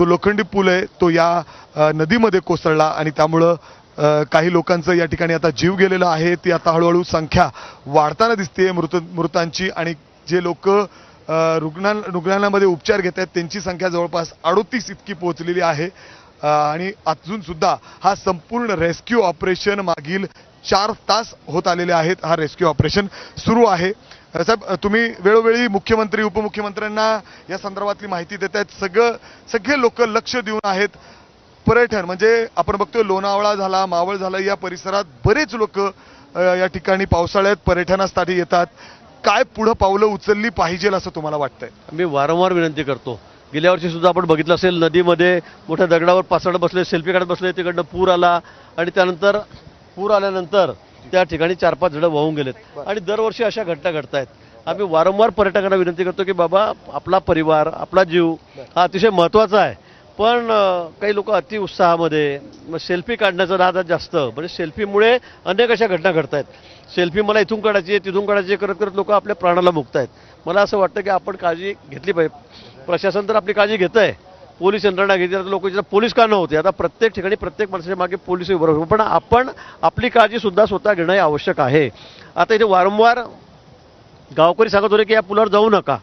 जो लोखंडी पूल आहे तो या नदीमध्ये कोसळला आणि त्यामुळं काही लोकांचं या ठिकाणी आता जीव गेलेला आहे. ती आता हळूहळू संख्या वाढताना दिसते मृत मृतांची आणि जे लोक रुग्णां रुग्णालयामध्ये उपचार घेत आहेत त्यांची संख्या जवळपास अडोतीस इतकी पोहोचलेली आहे. आणि अजून सुद्धा हा संपूर्ण रेस्क्यू ऑपरेशन मागील चार तास होत आलेले आहेत. हा रेस्क्यू ऑपरेशन सुरू आहे. साहेब तुम्ही वेळोवेळी मुख्यमंत्री उपमुख्यमंत्र्यांना या संदर्भातली माहिती देत आहेत सगळं सगळे लोक लक्ष देऊन आहेत. पर्यटन म्हणजे आपण बघतोय लोणावळा झाला मावळ झाला या परिसरात बरेच लोक या ठिकाणी पावसाळ्यात पर्यटनासाठी येतात. काय पुढं पावलं उचलली पाहिजे असं तुम्हाला वाटतंय? मी वारंवार विनंती करतो. गेल्या वर्षी सुद्धा आपण बघितलं असेल नदीमध्ये मोठ्या दगडावर पासड बसले सेल्फी काढत बसले तिकडनं पूर आला. आणि त्यानंतर पूर आल्यानंतर त्या ठिकाणी चार पाच जण वाहून गेलेत. आणि दरवर्षी अशा घटना घडत आहेत आम्ही वारंवार पर्यटकांना विनंती करतो की बाबा आपला परिवार आपला जीव हा अतिशय महत्त्वाचा आहे. पण काही लोक अति उत्साहामध्ये सेल्फी काढण्याचा नाद जास्त. म्हणजे सेल्फीमुळे अनेक अशा घटना घडत आहेत सेल्फी मला इथून काढायची आहे तिथून काढायची आहे करत करत लोक आपल्या प्राणाला मुक्त आहेत मला असं वाटतं की आपण काळजी घेतली पाहिजे. प्रशासन तर आपली काळजी घेत आहे पोलीस यंत्रणा घेतली आता लोक पोलीस का नव्हते? आता प्रत्येक ठिकाणी प्रत्येक माणसाच्या मागे पोलीस उभं राहू. पण आपण आपली काळजी सुद्धा स्वतः घेणं हे आवश्यक आहे. आता इथे वारंवार गावकरी सांगत होते की या पुलावर जाऊ नका.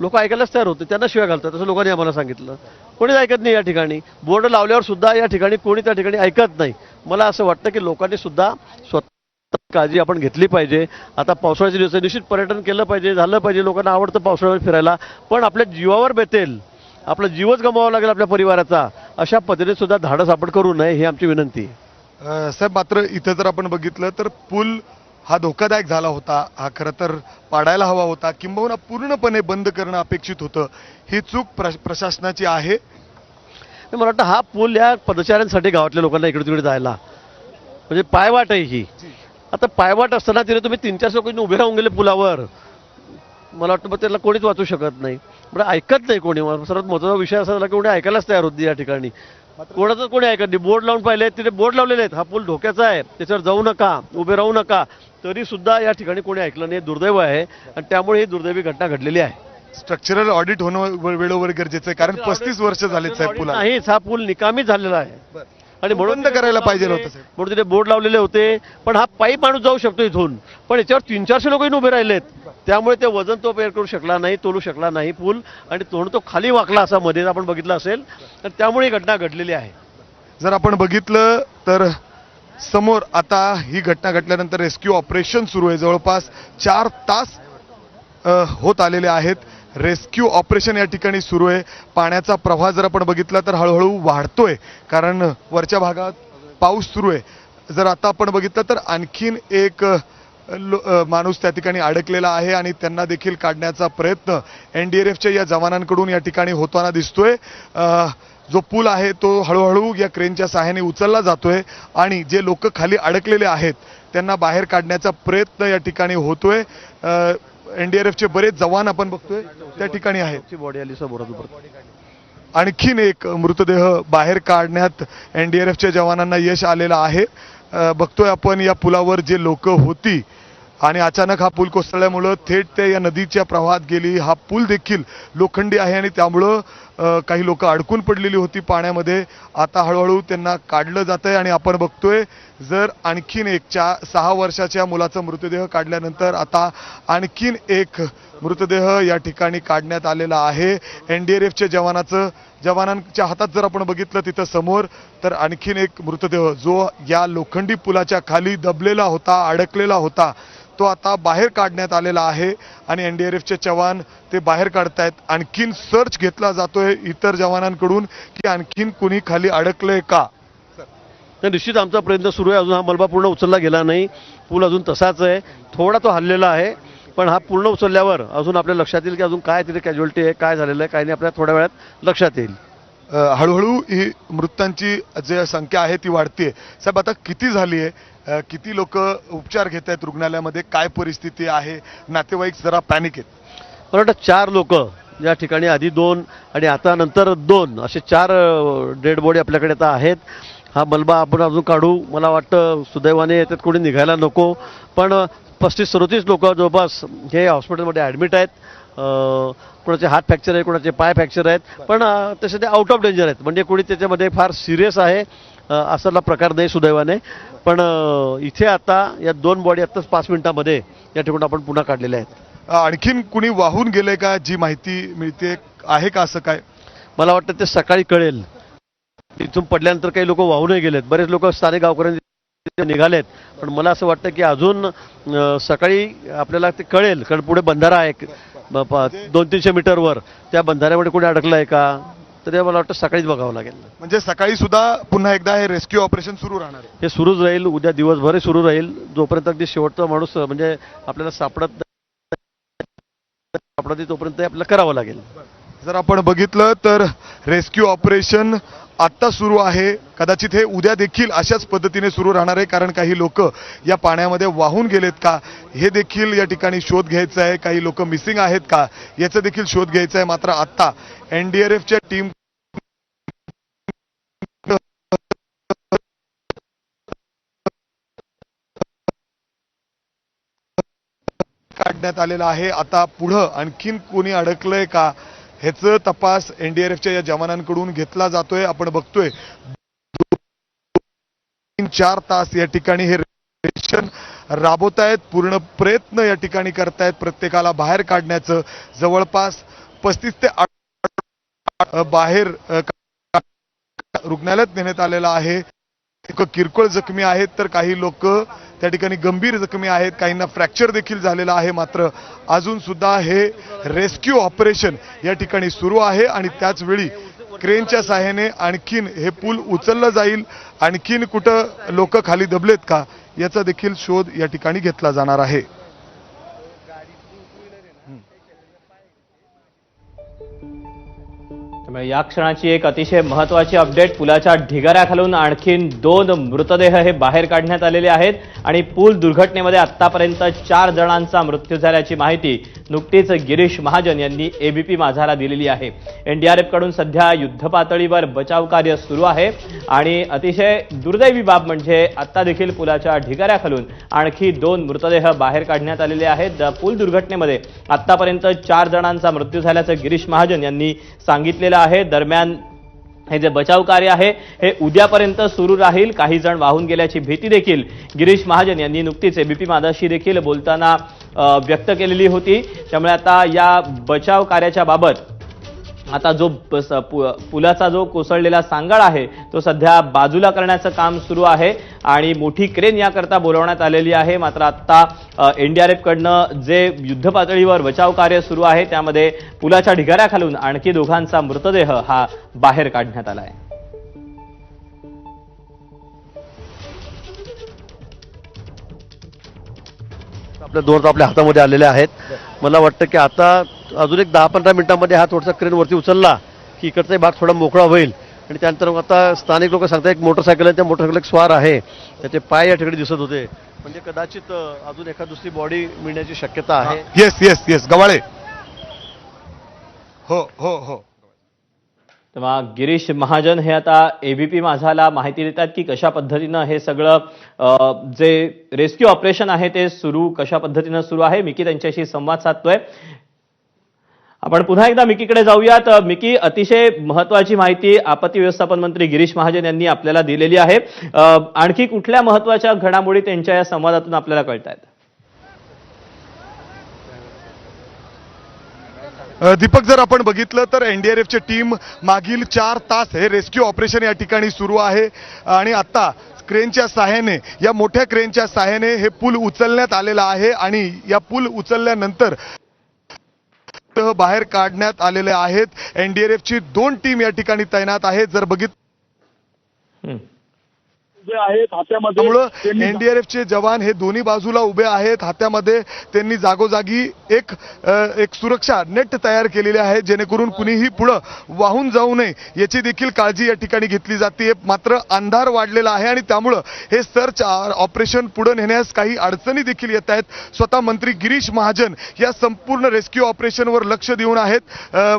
लोक ऐकायलाच तयार होते त्यांना शिवाय घालतात असं लोकांनी आम्हाला सांगितलं. कोणीच ऐकत नाही या ठिकाणी. बोर्ड लावल्यावर सुद्धा या ठिकाणी कोणी त्या ठिकाणी ऐकत नाही. मला असं वाटतं की लोकांनी सुद्धा स्वतः काळजी आपण घेतली पाहिजे. आता पावसाळ्याचे दिवस निश्चित पर्यटन केलं पाहिजे झालं पाहिजे लोकांना आवडतं पावसाळ्यावर फिरायला. पण आपल्या जीवावर बेतेल. आपला जीवच गमवावा लागेल आपल्या परिवाराचा. अशा पद्धतीने सुद्धा धाडस आपण करू नये ही आमची विनंती. साहेब मात्र इथं जर आपण बघितलं तर पूल हा धोकादायक झाला होता. हा खरं तर पाडायला हवा होता. किंबहुना पूर्णपणे बंद करणं अपेक्षित होतं. ही चूक प्र- प्रशासनाची आहे? मला वाटतं हा पूल या पदचाऱ्यांसाठी गावातल्या लोकांना इकडे तिकडे जायला. म्हणजे पायवाट आहे ही. आता पायवाट असताना तिथे तुम्ही तीन चार लोक उभे राहून गेले पुलावर. मला वाटतं मग त्याला कोणीच वाचू शकत नाही. म्हणजे ऐकत नाही कोणी. सर्वात महत्त्वाचा विषय असा झाला की कोणी ऐकायलाच तयार होती या ठिकाणी. कोणाचं कोणी ऐकत नाही. बोर्ड लावून पाहिले तिथे बोर्ड लावलेले आहेत. हा पूल धोक्याचा आहे. त्याच्यावर जाऊ नका उभे राहू नका. तरी सुद्धा या ठिकाणी कोणी ऐकलं नाही. दुर्दैव आहे. आणि त्यामुळे ही दुर्दैवी घटना घडलेली आहे. स्ट्रक्चरल ऑडिट होणं वे- वेळोवेळ गरजेचं आहे. कारण पस्तीस वर्ष झालेत साहेब पुला नाहीच. हा पूल निकामी झालेला आहे. आणि म्हणून करायला पाहिजे होतं म्हणून तिथे बोर्ड लावलेले होते. पण हा पायी माणूस जाऊ शकतो इथून. पण याच्यावर तीन चारशे लोक उभे राहिलेत. त्यामुळे ते वजन तो बेअर करू शकला नाही तोलू शकला नाही पूल आणि तोंड तो खाली वाकला असा मध्ये आपण बघितलं असेल तर त्यामुळे ही घटना घडलेली आहे. जर आपण बघितलं तर समोर आता ही घटना घडल्यानंतर रेस्क्यू ऑपरेशन सुरू आहे. जवळपास चार तास होत आलेले आहेत. रेस्क्यू ऑपरेशन या ठिकाणी सुरू आहे. पाण्याचा प्रवाह जर आपण बघितला तर हळूहळू वाढतोय कारण वरच्या भागात पाऊस सुरू आहे. जर आता आपण बघितलं तर आणखीन एक माणूस त्या ठिकाणी अडकलेला आहे आणि त्यांना देखील काढण्याचा प्रयत्न एन डी आर एफच्या या जवानांकडून या ठिकाणी होताना दिसतोय. जो पूल आहे तो हळूहळू या क्रेनच्या सहाय्याने उचलला जातोय आणि जे लोक खाली अडकलेले आहेत त्यांना बाहेर काढण्याचा प्रयत्न या ठिकाणी होतोय. एनडीआरएफचे बरेच जवान आपण बघतोय त्या ठिकाणी आहेत. बॉडी आली समोर आणखीन एक मृतदेह बाहेर काढण्यात एन डी आर एफच्या जवानांना यश आलेलं आहे. बघतोय आपण या पुलावर जे लोक होती आणि अचानक हा पूल कोसळल्यामुळं थेट ते या नदीच्या प्रवाहात गेली. हा पूल देखील लोखंडी आहे आणि त्यामुळं काही लोक अडकून पडलेली होती पाण्यामध्ये. आता हळूहळू त्यांना काढलं जात आहे आणि आपण बघतोय जर आणखीन एक चा सहा वर्षाच्या मुलाचा मृतदेह काढल्यानंतर आता आणखीन एक मृतदेह या ठिकाणी काढण्यात आलेला आहे. एन डी आर एफच्या जवानाचं जवानांच्या हातात जर आपण बघितलं तिथं समोर तर आणखीन एक मृतदेह जो या लोखंडी पुलाच्या खाली दबलेला होता अडकलेला होता तो आता बाहेर काढण्यात आलेला आहे आणि एन डी आर एफचे जवान ते बाहेर काढतायत. आणखीन सर्च घेतला जातोय इतर जवानांकडून की आणखीन कुणी खाली अडकलंय का? तर निश्चित आमचा प्रयत्न सुरू आहे. अजून हा मलबा पूर्ण उचलला गेला नाही. पूल अजून तसाच आहे. थोडा तो हल्लेला आहे. पण हा पूर्ण उचलल्यावर अजून आपल्या लक्षात येईल की अजून काय तिथे कॅज्युअलिटी आहे काय झालेलं आहे काय नाही. आपल्या थोड्या वेळात लक्षात येईल. हळूहळू ही मृतांची जी संख्या आहे ती वाढते साहेब आता किती झाली आहे? किती लोक उपचार घेत आहेत रुग्णालयामध्ये? काय परिस्थिती आहे? नातेवाईक जरा पॅनिक आहेत. मला वाटतं चार लोक या ठिकाणी आधी दोन आणि आता नंतर दोन. असे चार डेड बॉडी आपल्याकडे आता आहेत. हा मलबा आपण अजून काढू. मला वाटतं सुदैवाने याच्यात कोणी निघायला नको. पण पस्तीस सदोतीस लोक जवळपास हे हॉस्पिटलमध्ये ॲडमिट आहेत. कोणाचे हात फ्रॅक्चर आहे कोणाचे पाय फ्रॅक्चर आहेत. पण तसे ते आउट ऑफ डेंजर आहेत. म्हणजे कोणी त्याच्यामध्ये फार सिरियस आहे असाला प्रकार नाही सुदैवाने. पण इथे आता या दोन बॉडी आत्ताच पाच मिनिटामध्ये या ठिकाणी आपण पुन्हा काढलेल्या आहेत. आणखीन कुणी वाहून गेले का? जी माहिती मिळते आहे का असं काय? मला वाटतं ते सकाळी कळेल. इथून पडल्यानंतर काही लोक वाहूनही गेलेत. बरेच लोक स्थानिक गावकऱ्यांनी निघालेत. पण मला असं वाटतं की अजून सकाळी आपल्याला ते कळेल. कारण पुढे बंधारा आहे. दोन तीनशे मीटरवर. त्या बंधाऱ्यामध्ये कोणी अडकलं आहे का? तर ते मला वाटतं सकाळीच बघावं लागेल. म्हणजे सकाळी सुद्धा पुन्हा एकदा हे रेस्क्यू ऑपरेशन सुरू राहणार हे सुरूच राहील उद्या दिवसभरही सुरू राहील. जोपर्यंत अगदी शेवटचा माणूस म्हणजे आपल्याला सापडत सापडत तोपर्यंत आपल्याला करावं लागेल. जर आपण बघितलं तर रेस्क्यू ऑपरेशन आत्ता सुरू आहे. कदाचित हे उद्या देखील अशाच पद्धतीने सुरू राहणार आहे कारण काही लोक या पाण्यामध्ये वाहून गेलेत का? हे देखील या ठिकाणी शोध घ्यायचा आहे. काही लोक मिसिंग आहेत का? याचा देखील शोध घ्यायचा आहे. मात्र आत्ता एनडीआरएफच्या टीम काढण्यात आलेला आहे. आता पुढं आणखीन कोणी अडकलंय का? ह्याचं तपास एनडीआरएफच्या या जवानांकडून घेतला जातोय आपण बघतोय. तीन चार तास या ठिकाणी हे रेशन राबवतायत पूर्ण प्रयत्न या ठिकाणी करतायत प्रत्येकाला बाहेर काढण्याचं. जवळपास पस्तीस ते आठ बाहेर रुग्णालयात नेण्यात आलेला आहे. किरकोळ जखमी आहेत तर काही लोक त्या ठिकाणी गंभीर जखमी आहेत. काहींना फ्रॅक्चर देखील झालेला आहे मात्र अजून सुद्धा हे रेस्क्यू ऑपरेशन या ठिकाणी सुरू आहे आणि त्याचवेळी क्रेनच्या सहाय्याने आणखीन हे पूल उचललं जाईल. आणखीन कुठं लोक खाली दबलेत का याचा देखील शोध या ठिकाणी घेतला जाणार आहे. त्यामुळे या क्षणाची एक अतिशय महत्वाची अपडेट पुलाच्या ढिगाऱ्याखालून आणखीन दोन मृतदेह हे बाहेर काढण्यात आलेले आहेत आणि पूल दुर्घटनेमध्ये आतापर्यंत चार जणांचा मृत्यू झाल्याची माहिती नुकतीच गिरीश महाजन यांनी एबीपी माझाला दिलेली आहे. एनडीआरएफकडून सध्या युद्धपातळीवर बचाव कार्य सुरू आहे आणि अतिशय दुर्दैवी बाब म्हणजे आत्ता देखील पुलाच्या ढिगाऱ्याखालून आणखी दोन मृतदेह बाहेर काढण्यात आलेले आहेत. पूल दुर्घटनेमध्ये आतापर्यंत चार जणांचा मृत्यू झाल्याचं गिरीश महाजन यांनी सांगितलेलं आहे. दरम्यान हे जे बचाव कार्य आहे हे उद्यापर्यंत सुरू राहील. काही जण वाहून गेल्याची भीती देखील गिरीश महाजन यांनी नुकतीच एबीपी माधाशी देखील बोलताना व्यक्त केलेली होती. त्यामुळे आता या बचाव कार्याच्या बाबत आता जो पु- पुलाचा जो कोसळलेला सांगाड आहे तो सध्या बाजूला करण्याचं काम सुरू आहे आणि मोठी क्रेन याकरता बोलवण्यात आलेली आहे. मात्र आत्ता एनडीआरएफकडनं जे युद्धपातळीवर बचाव कार्य सुरू आहे त्यामध्ये पुलाच्या ढिगाऱ्याखालून आणखी दोघांचा मृतदेह हा बाहेर काढण्यात आला आहे आपल्या दोन आपल्या हातामध्ये आलेले आहेत. मला वाटतं की आता अजून एक दहा पंधरा मिनिटांमध्ये हा थोडासा क्रेन वरती उचलला की इकडचा भाग थोडा मोकळा होईल. आणि त्यानंतर मग आता स्थानिक लोक सांगतात एक मोटरसायकल आहे त्या मोटरसायकल एक स्वार आहे. त्याचे पाय या ठिकाणी दिसत होते. म्हणजे कदाचित अजून एखाद दुसरी बॉडी मिळण्याची शक्यता आहे. येस येस येस गवाळे. हो हो हो. तेव्हा गिरीश महाजन हे आता एबीपी माझाला माहिती देतात की कशा पद्धतीनं हे सगळं जे रेस्क्यू ऑपरेशन आहे ते सुरू कशा पद्धतीनं सुरू आहे? मिकी त्यांच्याशी संवाद साधतोय. आपण पुन्हा एकदा मिकीकडे जाऊयात. मिकी अतिशय महत्वाची माहिती आपत्ती व्यवस्थापन मंत्री गिरीश महाजन यांनी आपल्याला दिलेली आहे. आणखी कुठल्या महत्त्वाच्या घडामोडी त्यांच्या या संवादातून आपल्याला कळत आहेत दीपक जर आपण बघितलं तर एनडीआरएफची टीम मागील चार तास हे रेस्क्यू ऑपरेशन या ठिकाणी सुरू आहे. आणि आता क्रेनच्या सहाय्याने या मोठ्या क्रेनच्या सहाय्याने हे पूल उचलण्यात आलेलं आहे. आणि या पूल उचलल्यानंतर बाहेर काढण्यात आलेले आहेत. एनडीआरएफची दोन टीम या ठिकाणी तैनात आहेत. जर बघित जे आहेत हात्यामध्ये त्यामुळं एनडीआरएफचे जवान हे दोन्ही बाजूला उभे आहेत. हात्यामध्ये त्यांनी जागोजागी एक एक सुरक्षा नेट तयार केलेले आहे जेणेकरून कुणीही पुढं वाहून जाऊ नये. याची देखील काळजी या ठिकाणी घेतली जाते. मात्र अंधार वाढलेला आहे आणि त्यामुळं हे सर्च ऑपरेशन पुढे नेण्यास काही अडचणी देखील येत आहेत. स्वतः मंत्री गिरीश महाजन या संपूर्ण रेस्क्यू ऑपरेशनवर लक्ष देऊन आहेत.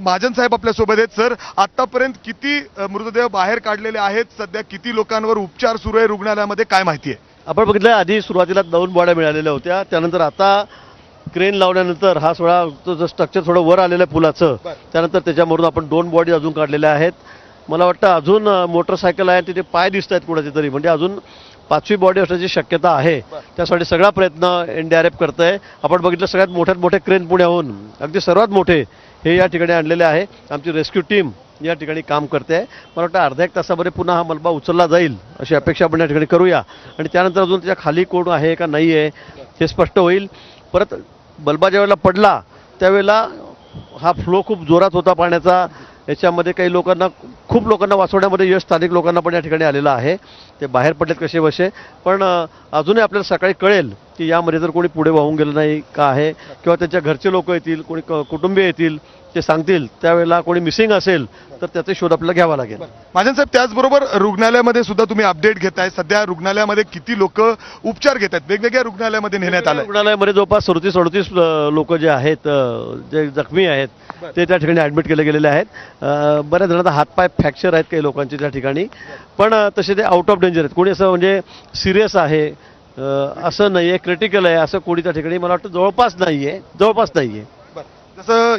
महाजन साहेब आपल्यासोबत आहेत. सर आतापर्यंत किती मृतदेह बाहेर काढलेले आहेत? सध्या किती लोकांवर उपचार सुरू आहे रुग्णालयामध्ये काय माहिती आहे? आपण बघितलं आधी सुरुवातीला दोन बॉड्या मिळालेल्या होत्या. त्यानंतर आता क्रेन लावल्यानंतर हा सोळा तो जो स्ट्रक्चर थोडं वर आलेलं आहे पुलाचं त्यानंतर त्याच्यामधून आपण दोन बॉडी अजून काढलेल्या आहेत. मला वाटतं अजून मोटरसायकल आहे तिथे पाय दिसत आहेत कुणाचे तरी. म्हणजे अजून पाचवी बॉडी असण्याची शक्यता आहे. त्यासाठी सगळा प्रयत्न एन डी आर एफ करत आहे आपण बघितलं सगळ्यात मोठ्यात मोठे क्रेन पुण्याहून अगदी सर्वात मोठे हे या ठिकाणी आणलेले आहे. आमची रेस्क्यू टीम या ठिकाणी काम करते. आहे मला वाटतं अर्ध्या एक तासामध्ये पुन्हा हा मलबा उचलला जाईल अशी अपेक्षा आपण या ठिकाणी करूया. आणि त्यानंतर अजून त्याच्याखाली कोण आहे का नाही आहे हे स्पष्ट होईल. परत मलबा ज्यावेळेला पडला त्यावेळेला हा फ्लो खूप जोरात होता पाण्याचा. याच्यामध्ये काही लोकांना खूप लोकांना वाचवण्यामध्ये यश स्थानिक लोकांना पण या ठिकाणी आलेलं आहे. ते बाहेर पडलेत कसे बसे पण अजूनही आपल्याला सकाळी कळेल की यामध्ये जर कोणी पुढे वाहून गेलं नाही का आहे किंवा त्यांच्या घरचे लोक येतील कोणी कुटुंबीय येतील ते सांगतील त्यावेळेला कोणी मिसिंग असेल तर त्याचा शोध आपल्याला घ्यावा लागेल. महाजन साहेब त्याचबरोबर रुग्णालयामध्ये सुद्धा तुम्ही अपडेट घेताय. सध्या रुग्णालयामध्ये किती लोक उपचार घेत आहेत? वेगवेगळ्या रुग्णालयामध्ये नेण्यात आलंय. रुग्णालयामध्ये जवळपास सदतीस अडतीस लोक जे आहेत जे जखमी आहेत ते त्या ठिकाणी ऍडमिट केले गेलेले आहेत. बऱ्याच जणांचा हातपाय फ्रॅक्चर आहेत काही लोकांचे त्या ठिकाणी. पण तसे ते आउट ऑफ डेंजर आहेत. कोणी असं म्हणजे सिरियस आहे असं नाही आहे क्रिटिकल आहे असं कोणी त्या ठिकाणी मला वाटतं जवळपास नाही आहे जवळपास नाही आहे जसं